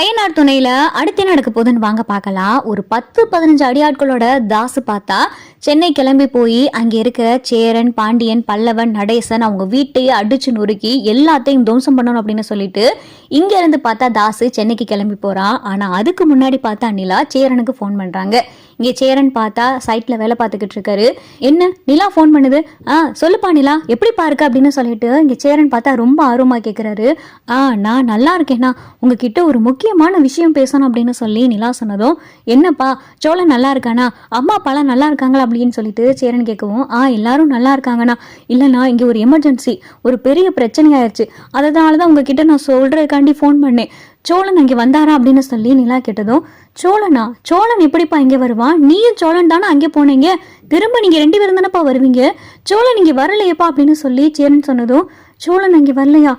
ஐயனார் துணையில அடுத்து நடக்க போகுதுன்னு வாங்க பார்க்கலாம். ஒரு பத்து பதினஞ்சு அடியாட்களோட தாசு பார்த்தா சென்னை கிளம்பி போய் அங்கே இருக்கிற சேரன் பாண்டியன் பல்லவன் நடேசன் அவங்க வீட்டையே அடிச்சு நொறுக்கி எல்லாத்தையும் துவம்சம் பண்ணணும் அப்படின்னு சொல்லிட்டு இங்கேருந்து பார்த்தா தாசு சென்னைக்கு கிளம்பி போறான். ஆனால் அதுக்கு முன்னாடி பார்த்தா நிலா சேரனுக்கு ஃபோன் பண்ணுறாங்க இங்கே சேரன் பார்த்தா சைட்ல வேலை பார்த்துக்கிட்டு இருக்காரு. என்ன நிலா ஃபோன் பண்ணுது? ஆ சொல்லுப்பா நிலா எப்படிப்பா இருக்கு அப்படின்னு சொல்லிட்டு இங்கே சேரன் பார்த்தா ரொம்ப ஆர்வமாக கேட்குறாரு ஆ நான் நல்லா இருக்கேண்ணா உங்ககிட்ட ஒரு முக்கியமான விஷயம் பேசணும் அப்படின்னு சொல்லி நிலா சொன்னதும் என்னப்பா சோழன் நல்லா இருக்கானா? அம்மா அப்பாலாம் நல்லா இருக்காங்களா அப்படின்னு சொல்லிட்டு சேரன் கேட்கவும் ஆ எல்லாரும் நல்லா இருக்காங்கண்ணா. இல்லைண்ணா இங்கே ஒரு எமர்ஜென்சி ஒரு பெரிய பிரச்சனை ஆயிடுச்சு அதனால தான் உங்ககிட்ட நான் சொல்கிறதுக்காண்டி ஃபோன் பண்ணேன். சோழன் அங்கே வந்தாரா அப்படின்னு சொல்லி நிலா கேட்டதும் சோழனா? சோழன் எப்படிப்பா இங்கே வருவான் நீயும் சோழன் தானே அங்கே போனீங்க? திரும்ப நீங்கள் ரெண்டு பேரும் தானேப்பா வருவீங்க? சோழன் இங்கே வரலையேப்பா? அப்படின்னு சொல்லி சேரன் சொன்னதும் சோழன் அங்கே வரலையா?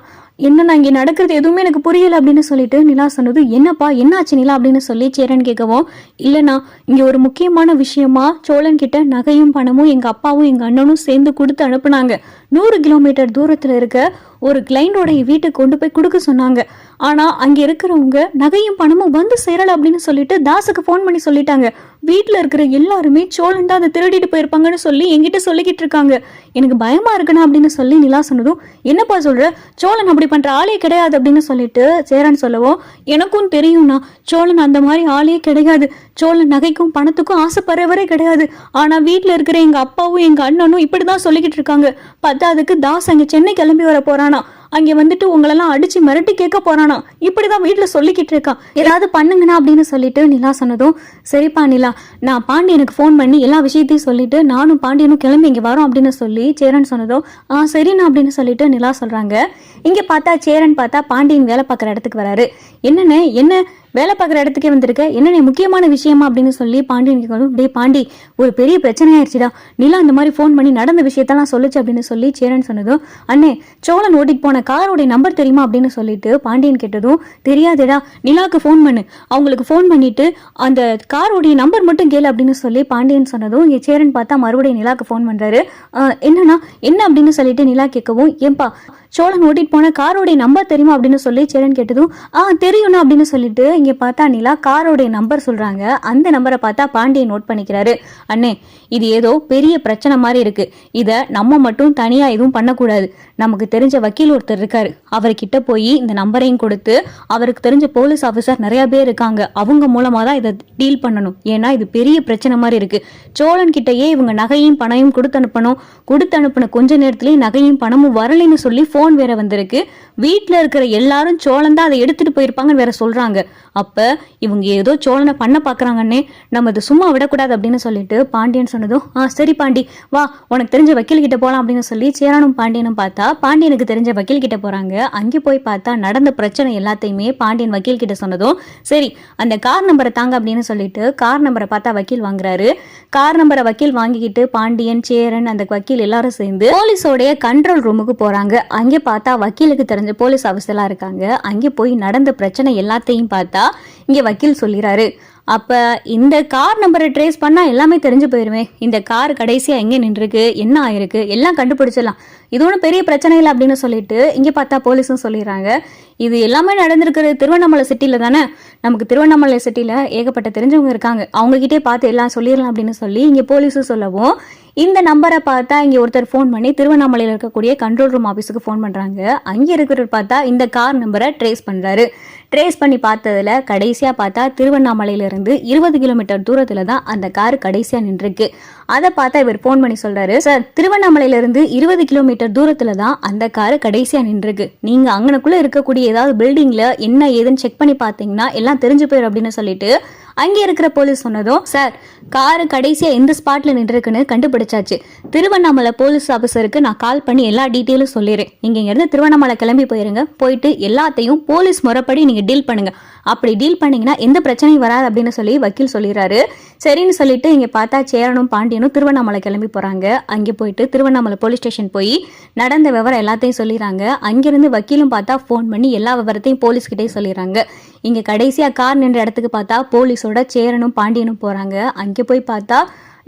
என்னண்ணா இங்கே நடக்கிறது எதுவுமே எனக்கு புரியல அப்படின்னு சொல்லிட்டு நிலா சொன்னது என்னப்பா என்னாச்சு நிலா? அப்படின்னு சொல்லி சேரன் கேட்கவும் இல்லைண்ணா இங்கே ஒரு முக்கியமான விஷயமா சோழன் கிட்ட நகையும் பணமும் எங்கள் அப்பாவும் எங்கள் அண்ணனும் சேர்ந்து கொடுத்து அனுப்புனாங்க. நூறு கிலோமீட்டர் தூரத்தில் இருக்க ஒரு கிளைண்டோடைய வீட்டுக்கு கொண்டு போய் கொடுக்க சொன்னாங்க. ஆனால் அங்கே இருக்கிறவங்க நகையும் பணமும் வந்து சேரலை அப்படின்னு சொல்லிட்டு தாஸுக்கு ஃபோன் பண்ணி சொல்லிட்டாங்க. வீட்டில் இருக்கிற எல்லாருமே சோழன் தான் அதை திருடிட்டு போயிருப்பாங்கன்னு சொல்லி என்கிட்ட சொல்லிக்கிட்டு இருக்காங்க. எனக்கு பயமா இருக்குண்ணா அப்படின்னு சொல்லி நிலா சொன்னதும் என்னப்பா சொல்ற? சோழன் அப்படி பண்ற ஆளே கிடையாது அப்படின்னு சொல்லிட்டு சேரன் சொல்லவும் எனக்கும் தெரியும்னா சோழன் அந்த மாதிரி ஆளே கிடையாது. சோழன் நகைக்கும் பணத்துக்கும் ஆசைப்படுறவரே கிடையாது. ஆனா வீட்டில் இருக்கிற எங்க அப்பாவும் எங்க அண்ணனும் இப்படிதான் சொல்லிக்கிட்டு இருக்காங்க. பத்தாதுக்கு தாஸ் அங்க சென்னை கிளம்பி வர போறானா? அங்கே வந்துட்டு உங்களெல்லாம் அடிச்சு மிரட்டி கேட்க போறானா? இப்படிதான் வீட்டில் சொல்லிக்கிட்டு இருக்கான் ஏதாவது பண்ணுங்கண்ணா அப்படின்னு சொல்லிட்டு நிலா சொன்னதும் சரிப்பா நிலா நான் பாண்டியனுக்கு ஃபோன் பண்ணி எல்லா விஷயத்தையும் சொல்லிட்டு நானும் பாண்டியனும் கிளம்பி இங்கே வரோம் அப்படின்னு சொல்லி சேரன் சொன்னதும் ஆ சரிண்ணா அப்படின்னு சொல்லிட்டு நிலா சொல்றாங்க. இங்கே பார்த்தா சேரன் பார்த்தா பாண்டியன் வேலை பார்க்குற இடத்துக்கு வராரு. என்னண்ணே என்ன? வேலை பார்க்குற இடத்துக்கே வந்திருக்க. என்னென்ன முக்கியமான விஷயமா அப்படின்னு சொல்லி பாண்டியன் கேட்கணும் டே பாண்டி ஒரு பெரிய பிரச்சனை ஆயிடுச்சுடா. நிலா அந்த மாதிரி ஃபோன் பண்ணி நடந்த விஷயத்தெல்லாம் சொல்லுச்சு அப்படின்னு சொல்லி சேரன் சொன்னதும் அண்ணே சோழன் ஓட்டிட்டு போன காரோடைய நம்பர் தெரியுமா? அப்படின்னு சொல்லிட்டு பாண்டியன் கேட்டதும் தெரியாதுடா. நிலாவுக்கு ஃபோன் பண்ணு. அவங்களுக்கு ஃபோன் பண்ணிட்டு அந்த காரோடைய நம்பர் மட்டும் கேளு அப்படின்னு சொல்லி பாண்டியன் சொன்னதும் இங்கே சேரன் பார்த்தா மறுபடியும் நிலாவுக்கு ஃபோன் பண்ணுறாரு என்னன்னா என்ன? அப்படின்னு சொல்லிட்டு நிலா கேட்கவும் ஏன்பா சோழன் ஓட்டிட்டு போன காரோடைய நம்பர் தெரியுமா? அப்படின்னு சொல்லி சேரன் கேட்டதும் ஆ தெரியும்ண்ணா அப்படின்னு சொல்லிட்டு இங்கே பார்த்தா நிலா காரோடைய நம்பர் சொல்கிறாங்க அந்த நம்பரை பார்த்தா பாண்டியன் நோட் பண்ணிக்கிறாரு. அண்ணே இது ஏதோ பெரிய பிரச்சனை மாதிரி இருக்கு. இதை நம்ம மட்டும் தனியாக எதுவும் பண்ணக்கூடாது. நமக்கு தெரிஞ்ச வக்கீல் ஒருத்தர் இருக்காரு. அவர்கிட்ட போய் இந்த நம்பரையும் கொடுத்து அவருக்கு தெரிஞ்ச போலீஸ் ஆஃபீஸர் நிறைய பேர் இருக்காங்க. அவங்க மூலமாக தான் இதை டீல் பண்ணணும். ஏன்னா இது பெரிய பிரச்சனை மாதிரி இருக்கு. சோழன் கிட்டேயே இவங்க நகையும் பணமும் கொடுத்து அனுப்பணும். கொடுத்து அனுப்பின கொஞ்ச நேரத்திலேயே நகையும் பணமும் வரலைன்னு சொல்லி ஃபோன் வேற வந்திருக்கு. வீட்டில் இருக்கிற எல்லாரும் சோழன் தான் அதை எடுத்துட்டு போயிருப்பாங்கன்னு வேற சொல்றாங்க. அப்போ இவங்க ஏதோ சோழனை பண்ண பார்க்குறாங்கன்னே நம்ம இதை சும்மா விடக்கூடாது அப்படின்னு சொல்லிட்டு பாண்டியன் சொன்னதும் ஆ சரி பாண்டி வா உனக்கு தெரிஞ்ச வக்கீல் கிட்ட போகலாம் அப்படின்னு சொல்லி சேரனும் பாண்டியனும் பார்த்தா பாண்டியனுக்கு தெரிஞ்ச வக்கீல் கிட்ட போகிறாங்க அங்கே போய் பார்த்தா நடந்த பிரச்சனை எல்லாத்தையுமே பாண்டியன் வக்கீல் கிட்ட சொன்னதும் சரி அந்த கார் நம்பரை தாங்க அப்படின்னு சொல்லிட்டு கார் நம்பரை பார்த்தா வக்கீல் வாங்குறாரு. கார் நம்பரை வக்கீல் வாங்கிக்கிட்டு பாண்டியன் சேரன் அந்த வக்கீல் எல்லாரும் சேர்ந்து போலீஸோடைய கண்ட்ரோல் ரூமுக்கு போகிறாங்க அங்கே பார்த்தா வக்கீலுக்கு தெரிஞ்ச போலீஸ் ஆஃபீஸர்லாம் இருக்காங்க. அங்கே போய் நடந்த பிரச்சனை எல்லாத்தையும் பார்த்தா இங்கே வக்கீல் சொல்லிடுறாரு அப்போ இந்த கார் நம்பரை ட்ரேஸ் பண்ணால் எல்லாமே தெரிஞ்சு போயிருமே. இந்த கார் கடைசியாக எங்கே நின்றுருக்கு? என்ன ஆயிருக்கு? எல்லாம் கண்டுபிடிச்சிடலாம். இது ஒன்றும் பெரிய பிரச்சனை இல்லை அப்படின்னு சொல்லிட்டு இங்கே பார்த்தா போலீஸும் சொல்லிடுறாங்க. இது எல்லாமே நடந்திருக்கிறது திருவண்ணாமலை சிட்டியில் தானே? நமக்கு திருவண்ணாமலை சிட்டியில் ஏகப்பட்ட தெரிஞ்சவங்க இருக்காங்க. அவங்ககிட்டே பார்த்து எல்லாம் சொல்லிடலாம் அப்படின்னு சொல்லி இங்கே போலீஸும் சொல்லவும் இந்த நம்பரை பார்த்தா இங்கே ஒருத்தர் ஃபோன் பண்ணி திருவண்ணாமலையில் இருக்கக்கூடிய கண்ட்ரோல் ரூம் ஆஃபீஸுக்கு ஃபோன் பண்ணுறாங்க அங்கே இருக்கிறவர் பார்த்தா இந்த கார் நம்பரை ட்ரேஸ் பண்ணுறாரு ட்ரேஸ் பண்ணி பார்த்ததுல கடைசியாக பார்த்தா திருவண்ணாமலையிலிருந்து இருபது கிலோமீட்டர் தூரத்தில் தான் அந்த கார் கடைசியாக நின்றுருக்கு. அதை பார்த்தா இவர் ஃபோன் பண்ணி சொல்கிறாரு சார் திருவண்ணாமலையிலிருந்து இருபது கிலோமீட்டர் தூரத்தில் தான் அந்த கார் கடைசியாக நின்றுருக்கு. நீங்கள் அங்கனக்குள்ளே இருக்கக்கூடிய ஏதாவது பில்டிங்கில் என்ன ஏதுன்னு செக் பண்ணி பார்த்தீங்கன்னா எல்லாம் தெரிஞ்சு போயிடும் அப்படின்னு சொல்லிட்டு அங்கே இருக்கிற போலீஸ் சொன்னதும் சார் காரு கடைசியா எந்த ஸ்பாட்ல நின்றுருக்குன்னு கண்டுபிடிச்சாச்சு. திருவண்ணாமலை போலீஸ் ஆஃபீஸருக்கு நான் கால் பண்ணி எல்லா டீட்டெயிலும் சொல்லிடுறேன். நீங்க இங்க இருந்து திருவண்ணாமலை கிளம்பி போயிருங்க. போயிட்டு எல்லாத்தையும் போலீஸ் முறைப்படி நீங்க டீல் பண்ணுங்க. அப்படி டீல் பண்ணீங்கன்னா எந்த பிரச்சனையும் வராது அப்படின்னு சொல்லி வக்கீல் சொல்லிடுறாரு. சரின்னு சொல்லிட்டு இங்கே பார்த்தா சேரனும் பாண்டியனும் திருவண்ணாமலை கிளம்பி போகிறாங்க அங்கே போயிட்டு திருவண்ணாமலை போலீஸ் ஸ்டேஷன் போய் நடந்த விவரம் எல்லாத்தையும் சொல்லிடுறாங்க. அங்கேருந்து வக்கீலும் பார்த்தா ஃபோன் பண்ணி எல்லா விவரத்தையும் போலீஸ்கிட்டே சொல்லிடுறாங்க. இங்கே கடைசியாக கார் நின்ற இடத்துக்கு பார்த்தா போலீஸோட சேரனும் பாண்டியனும் போகிறாங்க அங்கே போய் பார்த்தா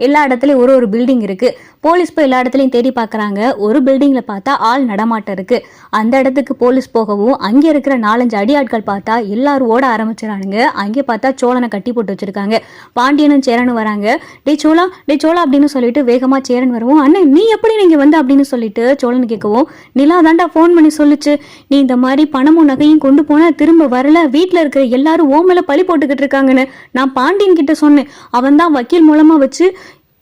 எல்லா இடத்துலையும் ஒரு ஒரு பில்டிங் இருக்குது போலீஸ் போய் எல்லா இடத்துலையும் தேடி பார்க்குறாங்க ஒரு பில்டிங்கில் பார்த்தா ஆள் நடமாட்டம் இருக்குது அந்த இடத்துக்கு போலீஸ் போகவும் அங்கே இருக்கிற நாலஞ்சு அடியாட்கள் பார்த்தா எல்லாரும் ஓட ஆரம்பிச்சிடறானுங்க அங்கே பார்த்தா சோழனை கட்டி போட்டு வச்சுருக்காங்க. பாண்டியனும் சேரனும் வராங்க. டே சோழா டே சோழா அப்படின்னு சொல்லிட்டு வேகமாக சேரன் வருவோம். அண்ணன் நீ எப்படி நீங்கள் வந்து அப்படின்னு சொல்லிட்டு சோழன் கேட்கவும் நிலா தாண்டா ஃபோன் பண்ணி சொல்லுச்சு. நீ இந்த மாதிரி பணமும் நகையும் கொண்டு போனால் திரும்ப வரல. வீட்டில் இருக்கிற எல்லாரும் ஓமலை பழி போட்டுக்கிட்டு இருக்காங்கன்னு நான் பாண்டியன் கிட்ட சொன்னேன். அவன் தான் வக்கீல் மூலமாக வச்சு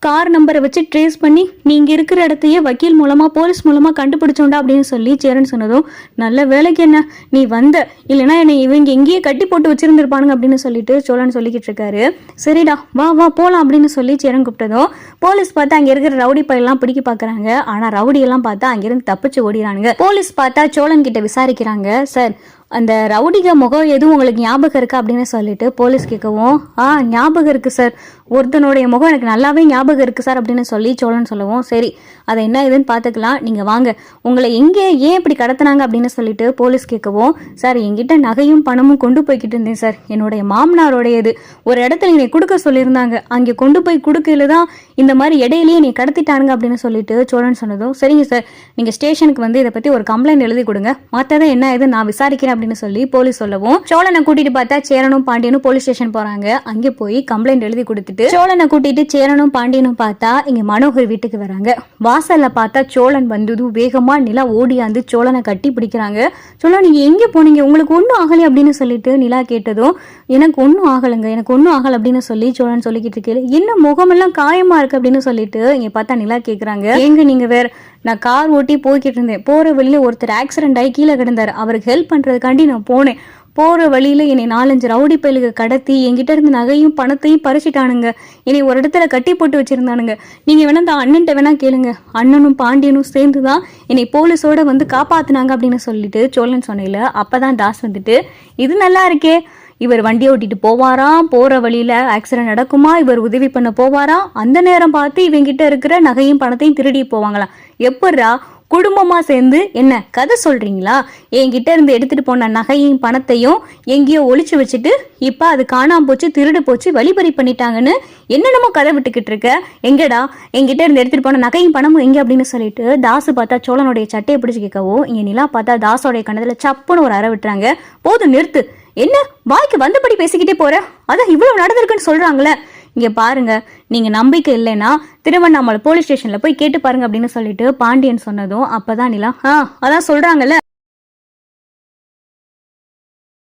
கார் நம்பரை வச்சு ட்ரேஸ் பண்ணி நீங்கள் இருக்கிற இடத்தையே வக்கீல் மூலமாக போலீஸ் மூலமாக கண்டுபிடிச்சோண்டா அப்படின்னு சொல்லி சேரன் சொன்னதும் நல்ல வேலைக்கு என்ன? நீ வந்த இல்லைன்னா என்னை இவங்க எங்கேயே கட்டி போட்டு வச்சுருந்துருப்பானுங்க அப்படின்னு சொல்லிட்டு சோழன் சொல்லிக்கிட்டு இருக்காரு. சரிடா வா வா போகலாம் அப்படின்னு சொல்லி சேரன் கூப்பிட்டதும் போலீஸ் பார்த்தா அங்கே இருக்கிற ரவுடி பையெல்லாம் பிடிக்க பார்க்குறாங்க ஆனால் ரவுடியெல்லாம் பார்த்தா அங்கேருந்து தப்பிச்சு ஓடிறானுங்க. போலீஸ் பார்த்தா சோழன் கிட்ட விசாரிக்கிறாங்க சார் அந்த ரவுடிக முகம் எதுவும் உங்களுக்கு ஞாபகம் இருக்கா அப்படின்னு சொல்லிட்டு போலீஸ் கேட்கவும் ஆ ஞாபகம் இருக்குது சார் ஒருத்தனுடைய முகம் எனக்கு நல்லாவே ஞாபகம் இருக்குது சார் அப்படின்னு சொல்லி சோழன் சொல்லவும் சரி அதை என்ன இதுன்னு பார்த்துக்கலாம். நீங்கள் வாங்க. உங்களை எங்கே ஏன் இப்படி கடத்தினாங்க? அப்படின்னு சொல்லிட்டு போலீஸ் கேட்கவும் சார் என்கிட்ட நகையும் பணமும் கொண்டு போய்கிட்டு இருந்தேன் சார் என்னுடைய மாமனாரோடையது. ஒரு இடத்துல என்னை கொடுக்க சொல்லியிருந்தாங்க. அங்கே கொண்டு போய் கொடுக்கையில தான் இந்த மாதிரி இடையிலேயே நீ கடத்திட்டானுங்க அப்படின்னு சொல்லிட்டு சோழன் சொன்னதும் சரிங்க சார் நீங்கள் ஸ்டேஷனுக்கு வந்து இதை பற்றி ஒரு கம்ப்ளைண்ட் எழுதி கொடுங்க. மற்றதை என்ன இது நான் விசாரிக்கிறேன் அப்படின்னு சொல்லி போலீஸ் சொல்லவும் சோழனை கூட்டிட்டு பார்த்தா சேரனும் பாண்டியனும் போலீஸ் ஸ்டேஷன் போறாங்க. அங்கே போய் கம்ப்ளைண்ட் எழுதி கொடுத்துட்டு சோழனை கூட்டிட்டு சேரனும் பாண்டியனும் பார்த்தா இங்க மனோகர் வீட்டுக்கு வராங்க. வாசல்ல பார்த்தா சோழன் வந்ததும் வேகமா நிலா ஓடியாந்து சோழனை கட்டி பிடிக்கிறாங்க. சோழன் நீங்க எங்க போனீங்க? உங்களுக்கு ஒன்றும் ஆகலை அப்படின்னு சொல்லிட்டு நிலா கேட்டதும் எனக்கு ஒன்றும் ஆகலைங்க எனக்கு ஒன்றும் ஆகலை அப்படின்னு சொல்லி சோழன் சொல்லிக்கிட்டு இருக்கேன் என்ன முகமெல்லாம் காயமா இருக்கு அப்படின்னு சொல்லிட்டு இங்க பார்த்தா நிலா கேக்குறாங்க. எங்க நீங்க வேற நான் கார் ஓட்டி போய்கிட்டு இருந்தேன். போகிற வழியில் ஒருத்தர் ஆக்சிடென்ட் ஆகி கீழே கிடந்தார். அவருக்கு ஹெல்ப் பண்ணுறதுக்காண்டி நான் போனேன். போகிற வழியில் என்னை நாலஞ்சு ரவுடி பயலுக கடத்தி என்கிட்ட இருந்து நகையும் பணத்தையும் பறிச்சிட்டானுங்க. என்னை ஒரு இடத்துல கட்டி போட்டு வச்சுருந்தானுங்க. நீங்கள் வேணா இந்த அண்ணன்ட்ட வேணா கேளுங்க. அண்ணனும் பாண்டியனும் சேர்ந்து தான் என்னை போலீஸோட வந்து காப்பாற்றினாங்க அப்படின்னு சொல்லிட்டு சோழன் சொன்னையில் அப்போ தான் தாஸ் வந்துட்டு இது நல்லா இருக்கே. இவர் வண்டியை ஓட்டிட்டு போவாராம். போற வழியில ஆக்சிடென்ட் நடக்குமா? இவர் உதவி பண்ண போவாராம் அந்த நேரம் பார்த்து இவங்கிட்ட இருக்கிற நகையும் பணத்தையும் திருடி போவாங்களாம். எப்பட்றா? குடும்பமா சேர்ந்து என்ன கதை சொல்றீங்களா? என்கிட்ட இருந்து எடுத்துட்டு போன நகையும் பணத்தையும் எங்கேயோ ஒழிச்சு வச்சுட்டு இப்ப அது காணாம போச்சு திருடு போச்சு வழிபறி பண்ணிட்டாங்கன்னு என்னென்னமோ கதை விட்டுக்கிட்டு இருக்க. எங்கடா? என்கிட்ட இருந்து எடுத்துட்டு போன நகையும் பணமும் எங்க அப்படின்னு சொல்லிட்டு தாசு பார்த்தா சோழனுடைய சட்டையை பிடிச்சு கேட்கவும் இங்க நிலா பார்த்தா தாசோடைய கணத்துல சப்புன்னு ஒரு அற விட்டுறாங்க. போதும் நிறுத்து. என்ன? வாய்க்கு வந்தபடி பேசிக்கிட்டே போற? அதான் இவ்வளவு நடந்திருக்குன்னு சொல்றாங்களே. இங்கே பாருங்க நீங்கள் நம்பிக்கை இல்லைன்னா திருவண்ணாமலை போலீஸ் ஸ்டேஷனில் போய் கேட்டு பாருங்க அப்படின்னு சொல்லிட்டு பாண்டியன் சொன்னதும் அப்போதான் நிலா ஆ அதான் சொல்கிறாங்கல்ல